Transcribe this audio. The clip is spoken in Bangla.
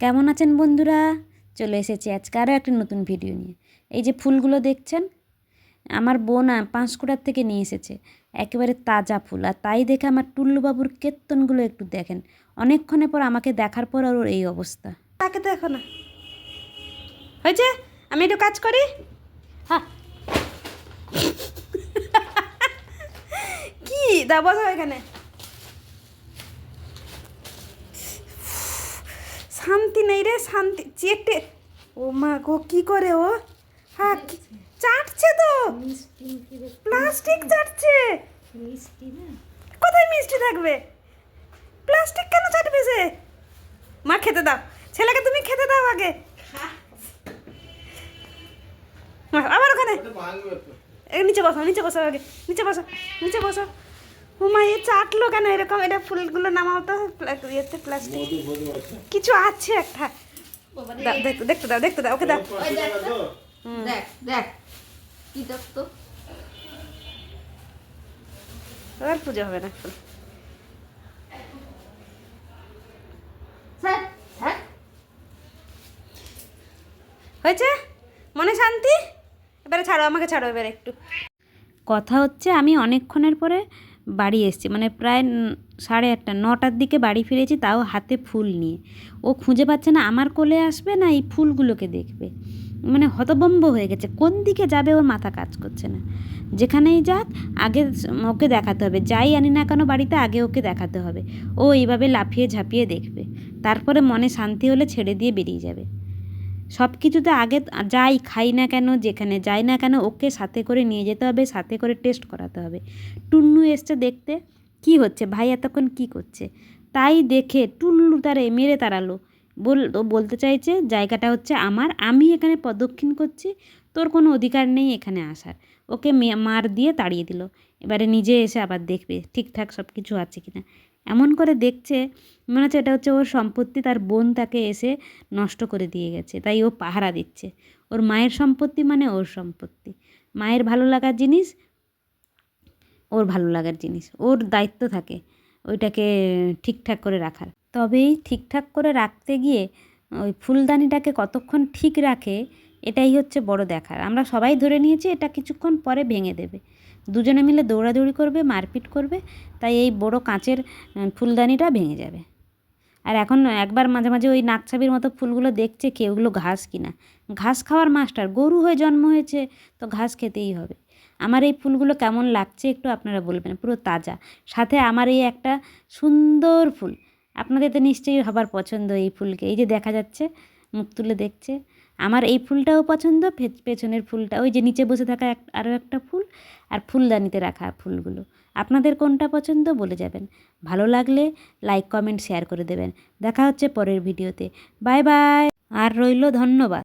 কেমন আছেন বন্ধুরা? চলে এসেছি আজকে আরও একটা নতুন ভিডিও নিয়ে। এই যে ফুলগুলো দেখছেন? আমার বোন পাঁশকুড়ার থেকে নিয়ে এসেছে। একেবারে তাজা ফুল। আর তাই দেখে আমার টুল্লুবাবুর কীর্তনগুলো একটু দেখেন। অনেকক্ষণের পর আমাকে দেখার পর ওর এই অবস্থা। তাকে দেখো না। হয়েছে? আমি একটু কাজ করি? হ্যাঁ কি? দা বসো এখানে? শান্তি নেই রে শান্তি চেটে। ও মা গো কি করে ও? হ্যাঁ চাটছে তো। প্লাস্টিক চাটছে। কোথায় মিষ্টি থাকবে? প্লাস্টিক কেন চাটবে সে? মা খেতে দাও। ছেলেকে তুমি খেতে দাও আগে। আবার ওখানে। নিচে বসো নিচে বসো আগে। নিচে বসো নিচে বসো। এ চাটলো কেন? এরকম এটা ফুলগুলো নামাও তো ইয়েতে প্লাস্টিক। কিছু আছে একটা। দেখতে দেখতে দাও দেখতে দাও ওকে দাও। দেখ দেখ কি আর পুজো হবে না। স্যার। হয়েছে? মনে শান্তি? এবারে ছাড়ো আমাকে ছাড়ো এবারে একটু। কথা হচ্ছে আমি অনেকক্ষণের পরে বাড়ি এসেছি। মানে প্রায় সাড়ে আটটা, নটার দিকে বাড়ি ফিরেছি, তাও হাতে ফুল নিয়ে। ও খুঁজে পাচ্ছে না, আমার কোলে আসবে না, এই ফুলগুলোকে দেখবে। মানে হতবম্ব হয়ে গেছে, কোন দিকে যাবে ওর মাথা কাজ করছে না। যেখানেই যাক, আগে ওকে দেখাতে হবে। যাই আনি না কেন বাড়িতে, আগে ওকে দেখাতে হবে। ও এইভাবে লাফিয়ে ঝাঁপিয়ে দেখবে। তারপরে মনে শান্তি হলে ছেড়ে দিয়ে বেরিয়ে যাবে। সব কিছুতে আগে যাই, খাই না কেন, যেখানে যাই না কেন, ওকে সাথে করে নিয়ে যেতে হবে, সাথে করে টেস্ট করাতে হবে। টুন্নু এসছে দেখতে, কি হচ্ছে? ভাই এতক্ষণ কি করছে? তাই দেখে টুল্লু তারে মেরে তাড়ালো। বল, ও বলতে চাইছে, জায়গাটা হচ্ছে আমার, আমি এখানে প্রদক্ষিণ করছি, তোর কোনো অধিকার নেই এখানে আসার। ওকে মার দিয়ে তাড়িয়ে দিল। এবারে নিজে এসে আবার দেখবে, ঠিকঠাক সব কিছু আছে কিনা। এমন করে দেখছে, মনে হচ্ছে এটা হচ্ছে ওর সম্পত্তি, তার বোন তাকে এসে নষ্ট করে দিয়ে গেছে, তাই ও পাহারা দিচ্ছে। ওর মায়ের সম্পত্তি মানে ওর সম্পত্তি। মায়ের ভালো লাগার জিনিস, ওর ভালো লাগার জিনিস। ওর দায়িত্ব থাকে ওইটাকে ঠিকঠাক করে রাখার। তবেই ঠিকঠাক করে রাখতে গিয়ে ওই ফুলদানিটাকে কতক্ষণ ঠিক রাখে এটাই হচ্ছে বড় দেখার। আমরা সবাই ধরে নিয়েছি এটা কিছুক্ষণ পরে ভেঙে দেবে। দুজনে মিলে দৌড়াদৌড়ি করবে, মারপিট করবে, তাই এই বড় কাঁচের ফুলদানিটা ভেঙে যাবে। আর এখন একবার মাঝে মাঝে ওই নাকছাবির মতো ফুলগুলো দেখছে কি, ওগুলো ঘাস কিনা। ঘাস খাওয়ার মাস্টার, গরু হয়ে জন্ম হয়েছে, তো ঘাস খেতেই হবে। আমার এই ফুলগুলো কেমন লাগছে একটু আপনারা বলবেন, পুরো তাজা। সাথে আমার এই একটা সুন্দর ফুল, আপনাদের তো নিশ্চয়ই সবার পছন্দ এই ফুলকে। এই যে দেখা যাচ্ছে মুখ তুলে দেখছে। আমার এই ফুলটাও পছন্দ পেছনের ফুলটা, ওই যে নিচে বসে থাকা এক, আরও একটা ফুল আর ফুলদানিতে রাখা ফুলগুলো। আপনাদের কোনটা পছন্দ বলে যাবেন। ভালো লাগলে লাইক, কমেন্ট, শেয়ার করে দেবেন। দেখা হচ্ছে পরের ভিডিওতে। Bye bye. আর রইল ধন্যবাদ।